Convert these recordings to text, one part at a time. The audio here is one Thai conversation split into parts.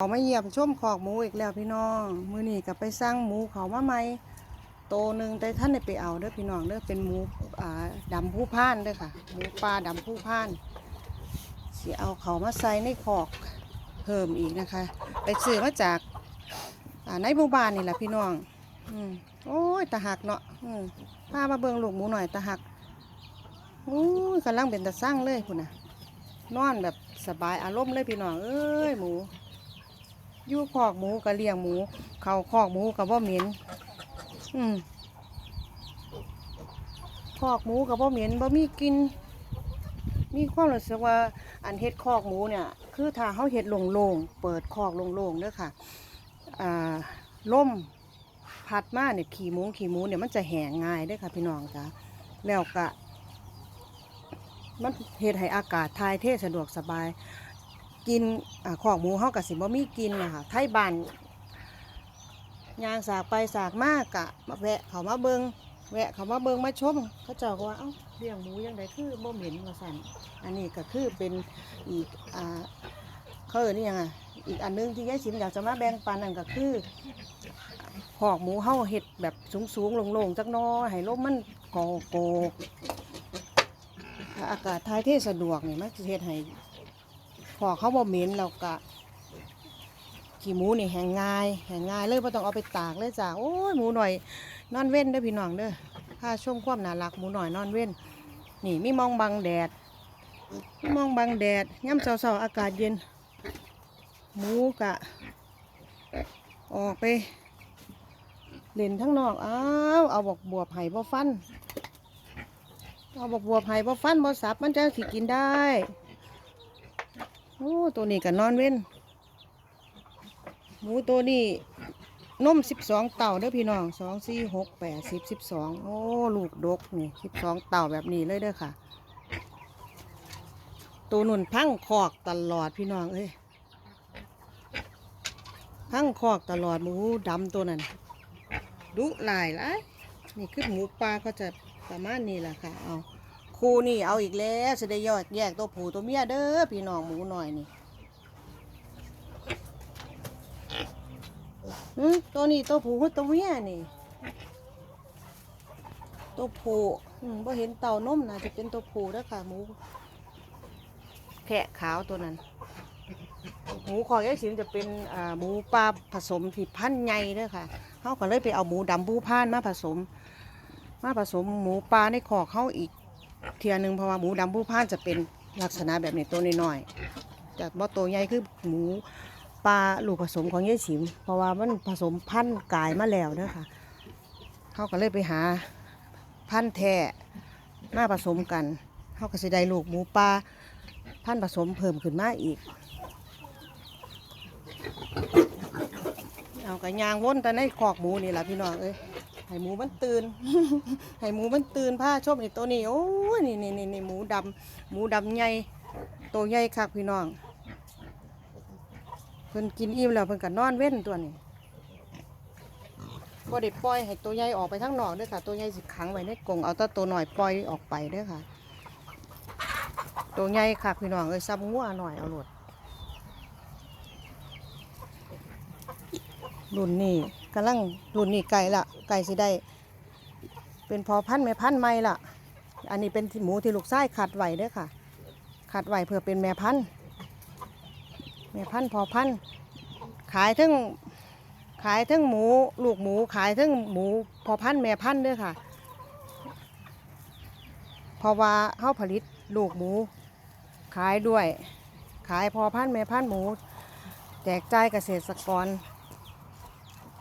เขามาเยี่ยมชมขอกหมูอีกแล้วพี่น้อง มือนี้ก็ไปสร้างหมูเขามาใหม่โตหนึ่งแต่ท่านได้ไปเอาเด้อพี่น้องเด้อเป็นหมูอ่าดำผู้พ่านเด้อค่ะ หมูปลาดำผู้พ่านสิเอาเขามาใส่ในขอกเพิ่มอีกนะคะ ไปซื้อมาจากอ่าในหมู่บ้านนี่แหละพี่น้องอืมโอ้ยตาหักเนาะอืมพามาเบิ่งลูกหมูหน่อยตาหักโอ้ยกำลังเป็นตาสร้างเลยคุณน่ะนอนแบบสบายอารมณ์เลยพี่น้องเอ้ยหมู ยู่คอกหมูก็เลี้ยงหมู เขาคอกหมูก็บ่เหม็นอืมคอกหมูก็บ่เหม็นบ่มีกิน มีความรู้สึกว่าอันเฮ็ดคอกหมูเนี่ย คือถ้าเฮาเฮ็ดโล่งๆเปิดคอกโล่งๆเด้อค่ะอ่าล่มพัดมาเนี่ยขี่หมูขี่หมูเนี่ยมันจะแห้งง่ายเด้ค่ะพี่น้องจ้ะแล้วก็มันเฮ็ดให้อากาศทายเทสะดวกสบาย กินอของหมูเฮากับสิบ่มีกินนะคะไทยบ้านยางสากไปสากมากกะมาแวะเขามาเบิงแวะเขามาเบิงมาชมเขาเจ้าก็ว่าเอ้าเลี้ยงหมูยังไงคือบ่เหม็นว่าสั่นอันนี้ก็คือเป็นอีกอ่าเขาเอ่ยนี่ยังไงอีกอันนึงที่ยายชิมอยากจะมาแบ่งปันนั่นก็คือหอกหมูเฮาเห็ดแบบสูงๆลงๆจักน้อยให้ลมมันโกโก้อากาศทายเทสะดวกนี่มันเฮ็ดให้ พอเขาบ่เหม็นแล้วก็ขี้หมูนี่แห้งง่ายแห้งง่ายเลยบ่ต้องเอาไปตากเลยจ้ะโอ้ยหมูหน่อยนอนเว้นเด้อพี่น้องเด้อถ้าชมความน่ารักหมูหน่อยนอนเว้น นี่มีมองบังแดดมีมองบังแดดย่ำเช้าๆอากาศเย็น หมูกะ ออกไปเล่นทั้งนอกอ้าวเอาบอกบวบไห้บ่ฟันเอาบอกบวบไห้บ่ฟันบ่สับมันจะสิกินได้ โอ้ตัวนี้ก็นอนเว้นหมูตัวนี้นมสิบสองเต่าเด้อพี่น้องสองสี่หกแปดสิบสิบสองโอ้ลูกดกนี่สิบสองเต่าแบบนี้เลยเด้อค่ะ ตัวนุ่นพังคอกตลอดพี่น้องเอ้ยพังคอกตลอดหมูดำตัวนั้นดุหลายลายนี่คือหมูปลาก็จะประมาณนี้แหละค่ะเอา ครูนี่เอาอีกแล้วจะได้ยอดแยกตัวผู้ตัวเมียเด้อพี่น้องหมูหน่อยนี่ตัวนี้ตัวผู้ตัวเมียนี่ ตัวผู้อืมบ่เห็นเต่านมนะจะเป็นตัวผู้เด้อค่ะหมูแพะขาวตัวนั้น หมูคอยายสิมจะเป็นหมูปลาผสมที่พันใหญ่เด้อค่ะเขาก็เลยไปเอาหมูดำผู้พานมาผสม มาผสมหมูปลาในคอเขาอีก เทียหนึ่งเพราะว่าหมูดำผู้พานจะเป็นลักษณะแบบนี้ตัวน้อยๆแต่ว่าตัวใหญ่คือหมูปลาลูกผสมของยายฉิม เพราะว่ามันผสมพันธุ์กายมาแล้วเด้อค่ะเขาก็เลยไปหาพันธุ์แท้มาผสมกันเขาก็สิได้ลูกหมูปลาพันธุ์ผสมเพิ่มขึ้นมาอีกเอากระยางวนแต่ในคอกหมูนี่แหละพี่น้องเอ้ย ให้หมูมันตื่น ให้หมูมันตื่นผ้าชมนี่ตัวนี้โอ้นี่นี่นี่นี่หมูดำหมูดำใหญ่ตัวใหญ่คักพี่น้องเพิ่นกินอิ่มแล้วเพิ่นก็นอนเว้นตัวนี้บ่ได้ปล่อยให้ตัวใหญ่ออกไปข้งนอกด้วยค่ะ ตัวใหญ่สิขังไว้ในกรงเอาแต่ตัวหน่อยปล่อยออกไปด้วยค่ะ ตัวใหญ่คักพี่น้องเอ้ยซ้ำงัวหน่อยเอาโลดรุ่นนี้ กำลังรุ่นนี้ไก่ละไก่สิได้ เป็นพอพันแม่พันธุ์ใหม่ละอันนี้เป็นหมูที่ลูกไส้ขัดไหวเด้อค่ะขัดไหวเพื่อเป็นแม่พันแม่พันพอพันขายทั้งขายทั้งหมูลูกหมูขายทั้งหมูพอพันแม่พันเด้อค่ะเพราะว่าเข้าผลิตลูกหมู ขายด้วย ขายพอพันแม่พันหมู แจกจ่ายเกษตรกร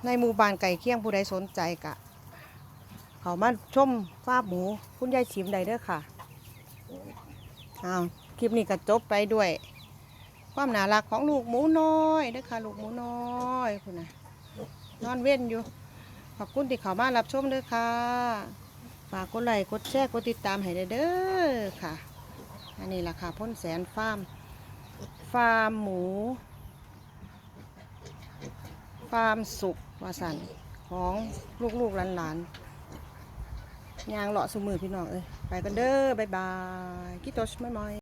ในหมู่บ้านไก่เคียงผู้ใดสนใจกะ เขามาชมฟาร์มหมู คุณยายชิมได้เด้อค่ะอ้าวคลิปนี้ก็จบไปด้วย ความน่ารักของลูกหมูน้อยเด้อค่ะ ลูกหมูน้อยคุณนะนอนเว้นอยู่ ขอบคุณที่เขามารับชมเด้อค่ะฝากกดไลค์กดแชร์กดติดตามให้ได้เด้อค่ะ อันนี้ราคาพ่นแสนฟาร์มฟาร์มหมู ความสุขวาสันของลูกๆหลานๆยางเลาะสมือพี่น้องเอ้ยไปกันเด้อบ๊ายบายกิโตชไม่มอย